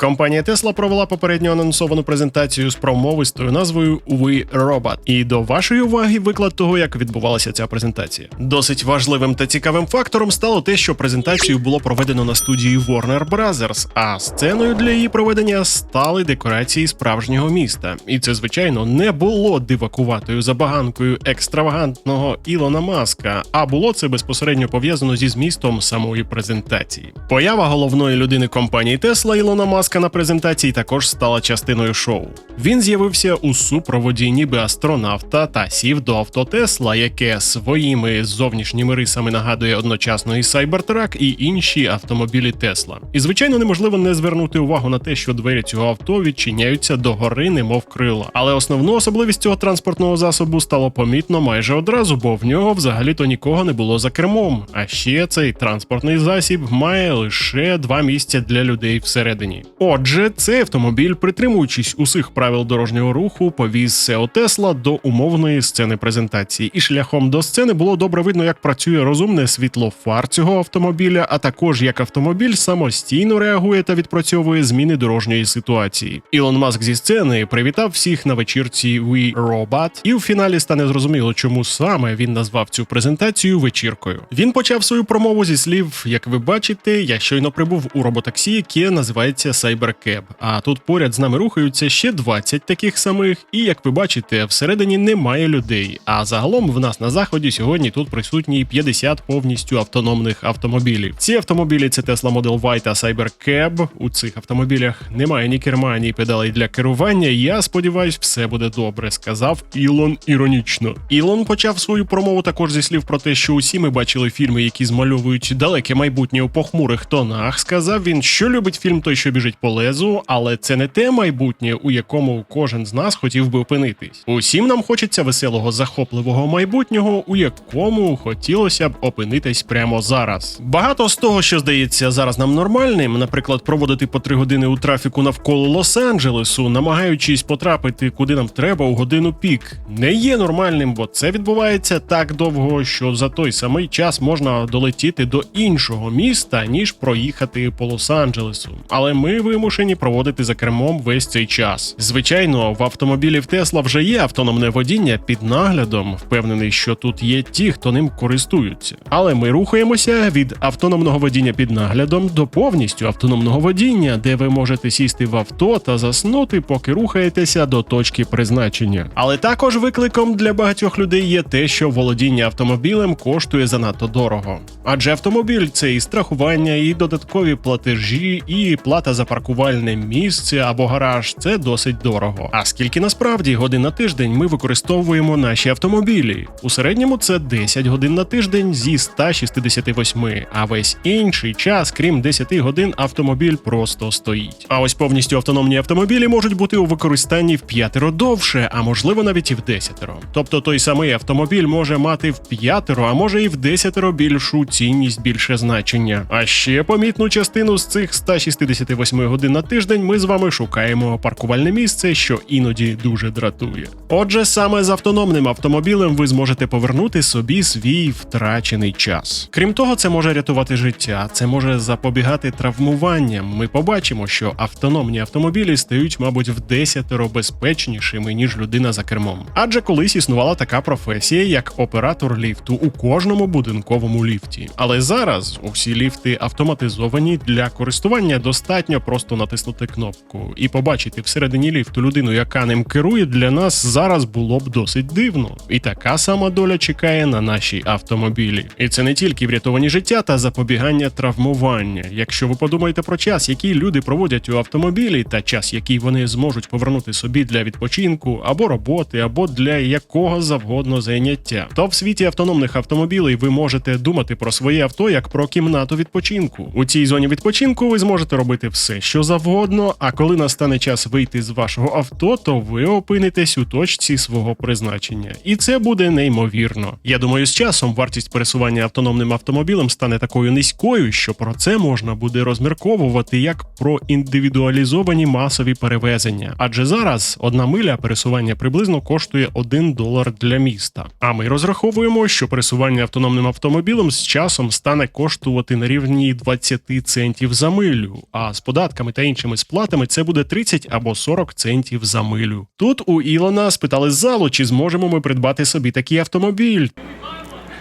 Компанія Tesla провела попередньо анонсовану презентацію з промовистою назвою We Robot. І до вашої уваги виклад того, як відбувалася ця презентація. Досить важливим та цікавим фактором стало те, що презентацію було проведено на студії Warner Brothers, а сценою для її проведення стали декорації справжнього міста. І це, звичайно, не було дивакуватою забаганкою екстравагантного Ілона Маска, а було це безпосередньо пов'язано зі змістом самої презентації. Поява головної людини компанії Tesla Ілона Маска на презентації також стала частиною шоу. Він з'явився у супроводі ніби астронавта та сів до авто Тесла, яке своїми зовнішніми рисами нагадує одночасно і Cybertruck, і інші автомобілі Тесла. І звичайно, неможливо не звернути увагу на те, що двері цього авто відчиняються догори, немов крила. Але основну особливість цього транспортного засобу стало помітно майже одразу, бо в нього взагалі-то нікого не було за кермом. А ще цей транспортний засіб має лише два місця для людей всередині. Отже, цей автомобіль, притримуючись усіх правил дорожнього руху, повіз Сео Тесла до умовної сцени презентації, і шляхом до сцени було добре видно, як працює розумне світло фар цього автомобіля, а також як автомобіль самостійно реагує та відпрацьовує зміни дорожньої ситуації. Ілон Маск зі сцени привітав всіх на вечірці We Robot, і в фіналі стане зрозуміло, чому саме він назвав цю презентацію вечіркою. Він почав свою промову зі слів: як ви бачите, я щойно прибув у роботаксі, яке називається Cybercab. А тут поряд з нами рухаються ще 20 таких самих. І як ви бачите, всередині немає людей. А загалом в нас на заході сьогодні тут присутні 50 повністю автономних автомобілів. Ці автомобілі це Tesla Model Y та Cybercab. У цих автомобілях немає ні керма, ні педалей для керування. Я сподіваюсь, все буде добре, сказав Ілон іронічно. Ілон почав свою промову також зі слів про те, що усі ми бачили фільми, які змальовують далеке майбутнє у похмурих тонах. Сказав він, що любить фільм той, що біжить по лезу, але це не те майбутнє, у якому кожен з нас хотів би опинитись. Усім нам хочеться веселого, захопливого майбутнього, у якому хотілося б опинитись прямо зараз. Багато з того, що здається зараз нам нормальним, наприклад, проводити по три години у трафіку навколо Лос-Анджелесу, намагаючись потрапити куди нам треба у годину пік, не є нормальним, бо це відбувається так довго, що за той самий час можна долетіти до іншого міста, ніж проїхати по Лос-Анджелесу. Але ми вимушені проводити за кермом весь цей час. Звичайно, в автомобілів Тесла вже є автономне водіння під наглядом. Впевнений, що тут є ті, хто ним користуються. Але ми рухаємося від автономного водіння під наглядом до повністю автономного водіння, де ви можете сісти в авто та заснути, поки рухаєтеся до точки призначення. Але також викликом для багатьох людей є те, що володіння автомобілем коштує занадто дорого. Адже автомобіль це і страхування, і додаткові платежі, і плата за паркувальне місце або гараж це досить дорого. А скільки насправді годин на тиждень ми використовуємо наші автомобілі? У середньому це 10 годин на тиждень зі 168, а весь інший час, крім 10 годин, автомобіль просто стоїть. А ось повністю автономні автомобілі можуть бути у використанні в п'ятеро довше, а можливо навіть і в десятеро. Тобто той самий автомобіль може мати в п'ятеро, а може і в десятеро більшу цінність, більше значення. А ще помітну частину з цих 168 годин на тиждень ми з вами шукаємо паркувальне місце, що іноді дуже дратує. Отже, саме з автономним автомобілем ви зможете повернути собі свій втрачений час. Крім того, це може рятувати життя, це може запобігати травмуванням. Ми побачимо, що автономні автомобілі стають, мабуть, в десятеро безпечнішими ніж людина за кермом. Адже колись існувала така професія, як оператор ліфту у кожному будинковому ліфті. Але зараз усі ліфти автоматизовані для користування достатньо просто натиснути кнопку і побачити всередині ліфту людину, яка ним керує, для нас зараз було б досить дивно. І така сама доля чекає на наші автомобілі. І це не тільки врятовані життя та запобігання травмування. Якщо ви подумаєте про час, який люди проводять у автомобілі, та час, який вони зможуть повернути собі для відпочинку або роботи, або для якого завгодно заняття, то в світі автономних автомобілей ви можете думати про своє авто як про кімнату відпочинку. У цій зоні відпочинку ви зможете робити все, що завгодно. А коли настане час вийти з вашого авто, то ви опинитесь у точці свого призначення, і це буде неймовірно. Я думаю, з часом вартість пересування автономним автомобілем стане такою низькою, що про це можна буде розмірковувати як про індивідуалізовані масові перевезення. Адже зараз одна миля пересування приблизно коштує 1 долар для міста. А ми розраховуємо, що пересування автономним автомобілем з часом стане коштувати на рівні 20 центів за милю. А з податком податками та іншими сплатами це буде 30 або 40 центів за милю. Тут у Ілона спитали з залу, чи зможемо ми придбати собі такий автомобіль.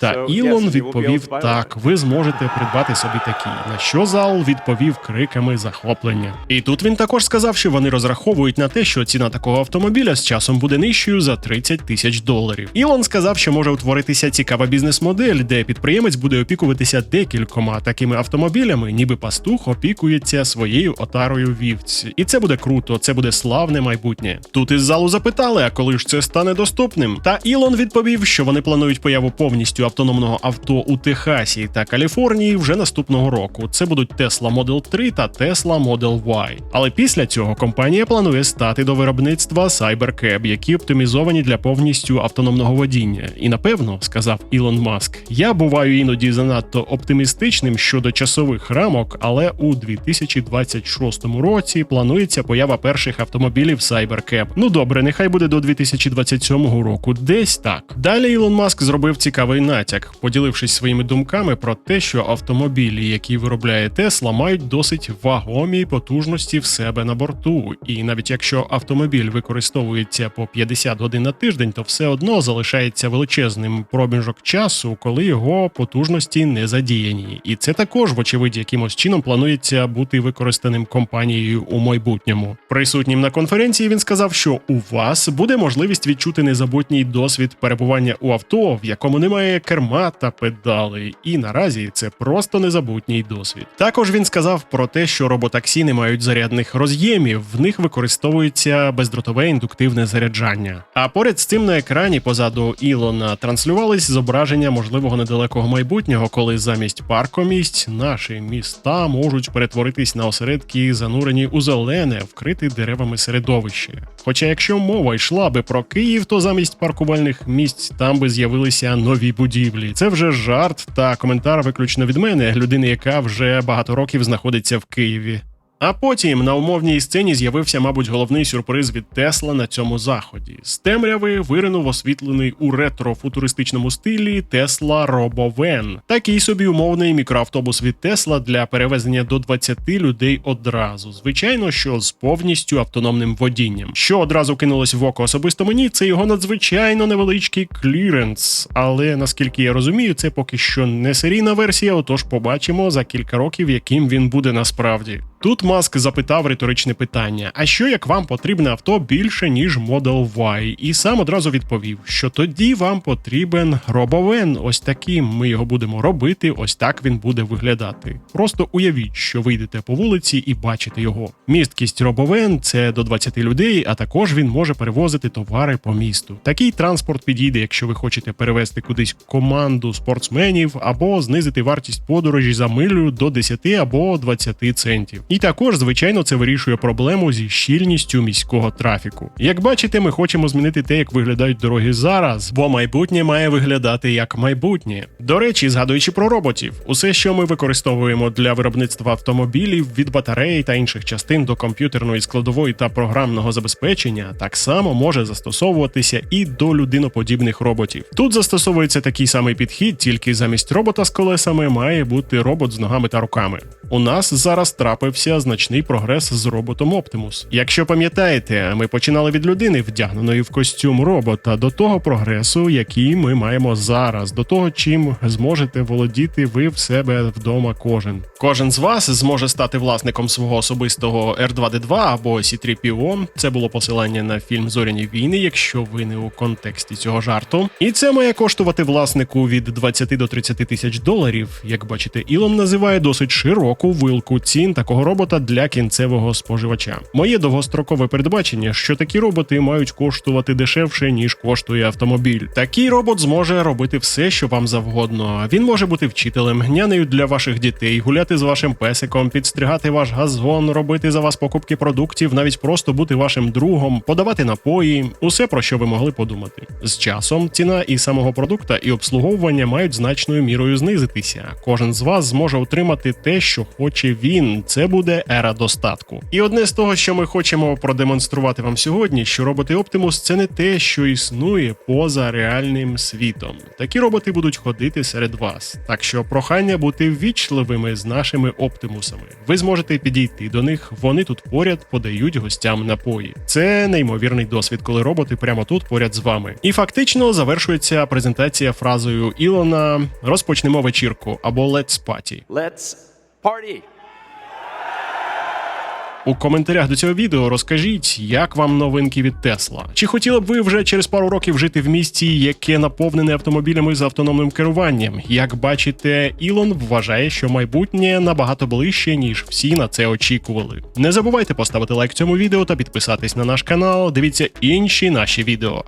Та Ілон відповів так, ви зможете придбати собі такий. На що зал відповів криками захоплення. І тут він також сказав, що вони розраховують на те, що ціна такого автомобіля з часом буде нижчою за 30 тисяч доларів. Ілон сказав, що може утворитися цікава бізнес-модель, де підприємець буде опікуватися декількома такими автомобілями, ніби пастух опікується своєю отарою вівць. І це буде круто, це буде славне майбутнє. Тут із залу запитали, а коли ж це стане доступним? Та Ілон відповів, що вони планують появу повністю автономного авто у Техасі та Каліфорнії вже наступного року. Це будуть Tesla Model 3 та Tesla Model Y. Але після цього компанія планує стати до виробництва Cybercab, які оптимізовані для повністю автономного водіння. І напевно, сказав Ілон Маск, я буваю іноді занадто оптимістичним щодо часових рамок, але у 2026 році планується поява перших автомобілів Cybercab. Ну добре, нехай буде до 2027 року, десь так. Далі Ілон Маск зробив цікавий натяк, поділившись своїми думками про те, що автомобілі, які виробляє Тесла, мають досить вагомі потужності в себе на борту. І навіть якщо автомобіль використовується по 50 годин на тиждень, то все одно залишається величезним проміжок часу, коли його потужності не задіяні. І це також, вочевидь, якимось чином планується бути використаним компанією у майбутньому. Присутнім на конференції він сказав, що у вас буде можливість відчути незабутній досвід перебування у авто, в якому немає керма та педалей. І наразі це просто незабутній досвід. Також він сказав про те, що роботаксі не мають зарядних роз'ємів, в них використовується бездротове індуктивне заряджання. А поряд з цим на екрані позаду Ілона транслювались зображення можливого недалекого майбутнього, коли замість паркомісць наші міста можуть перетворитись на осередки, занурені у зелене, вкрите деревами середовище. Хоча, якщо мова йшла би про Київ, то замість паркувальних місць там би з'явилися нові будівлі. Це вже жарт та коментар виключно від мене, людини, яка вже багато років знаходиться в Києві. А потім на умовній сцені з'явився, мабуть, головний сюрприз від Тесла на цьому заході. З темряви виринув освітлений у ретро-футуристичному стилі Tesla RoboVan. Такий собі умовний мікроавтобус від Тесла для перевезення до 20 людей одразу. Звичайно, що з повністю автономним водінням. Що одразу кинулось в око особисто мені, це його надзвичайно невеличкий кліренс. Але наскільки я розумію, це поки що не серійна версія, отож побачимо за кілька років, яким він буде насправді. Тут Маск запитав риторичне питання: а що як вам потрібне авто більше ніж Model Y? І сам одразу відповів, що тоді вам потрібен робовен. Ось таким ми його будемо робити. Ось так він буде виглядати. Просто уявіть, що вийдете по вулиці і бачите його. Місткість робовен це до 20 людей, а також він може перевозити товари по місту. Такий транспорт підійде, якщо ви хочете перевезти кудись команду спортсменів або знизити вартість подорожі за милю до 10 або 20 центів. І також, звичайно, це вирішує проблему зі щільністю міського трафіку. Як бачите, ми хочемо змінити те, як виглядають дороги зараз, бо майбутнє має виглядати як майбутнє. До речі, згадуючи про роботів, усе, що ми використовуємо для виробництва автомобілів від батарей та інших частин до комп'ютерної складової та програмного забезпечення, так само може застосовуватися і до людиноподібних роботів. Тут застосовується такий самий підхід, тільки замість робота з колесами має бути робот з ногами та руками. У нас зараз трапився значний прогрес з роботом Optimus. Якщо пам'ятаєте, ми починали від людини, вдягненої в костюм робота, до того прогресу, який ми маємо зараз, до того, чим зможете володіти ви в себе вдома. Кожен кожен з вас зможе стати власником свого особистого R2D2 або C3PO. Це було посилання на фільм Зоряні війни, якщо ви не у контексті цього жарту. І це має коштувати власнику від 20 до 30 тисяч доларів. Як бачите, Ілон називає досить широку вилку цін такого робота для кінцевого споживача. Моє довгострокове передбачення, що такі роботи мають коштувати дешевше ніж коштує автомобіль. Такий робот зможе робити все, що вам завгодно. Він може бути вчителем, нянею для ваших дітей, гуляти з вашим песиком, підстригати ваш газон, робити за вас покупки продуктів, навіть просто бути вашим другом, подавати напої, усе про що ви могли подумати. З часом ціна і самого продукта, і обслуговування мають значною мірою знизитися. Кожен з вас зможе отримати те, що хоче він. Це буде буде ера достатку. І одне з того, що ми хочемо продемонструвати вам сьогодні, що роботи Optimus – це не те, що існує поза реальним світом. Такі роботи будуть ходити серед вас. Так що прохання бути ввічливими з нашими оптимусами. Ви зможете підійти до них, вони тут поряд подають гостям напої. Це неймовірний досвід, коли роботи прямо тут поряд з вами. І фактично завершується презентація фразою Ілона: розпочнемо вечірку або Let's Party. Let's party. У коментарях до цього відео розкажіть, як вам новинки від Тесла. Чи хотіли б ви вже через пару років жити в місті, яке наповнене автомобілями з автономним керуванням? Як бачите, Ілон вважає, що майбутнє набагато ближче, ніж всі на це очікували. Не забувайте поставити лайк цьому відео та підписатись на наш канал. Дивіться інші наші відео.